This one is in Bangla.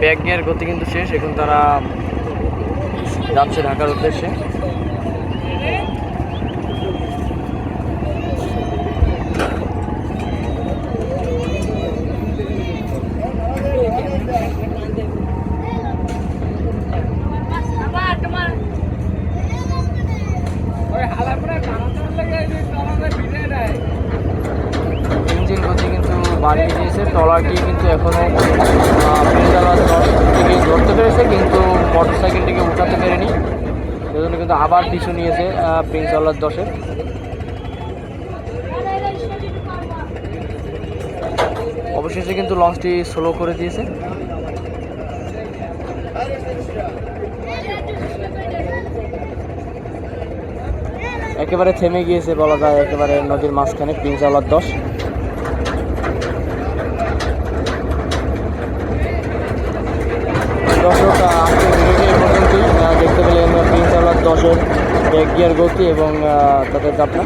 ব্যাগ গিয়ার গতি কিন্তু শেষ। এখন তারা যাচ্ছে ঢাকার উদ্দেশ্যে ইঞ্জিন গতি বাড়িয়ে দিয়েছে। ট্রলারটি কিন্তু এখনও দশ থেকে ধরতে পেরেছে, কিন্তু মোটর সাইকেলটিকে উঠাতে পারেনি। সেজন্য কিন্তু আবার পিছু নিয়েছে প্রিন্সালার দশের অবশেষে কিন্তু লঞ্চটি স্লো করে দিয়েছে। একেবারে থেমে গিয়েছে বলা যায়, একেবারে নদীর মাঝখানে প্রিন্স প্রিন্সালার দশ। দর্শক আজকে পর্যন্তই দেখতে পেলেন প্রিন্সালার দশের ব্যাগ গিয়ার গতি এবং তাদের যাত্রা।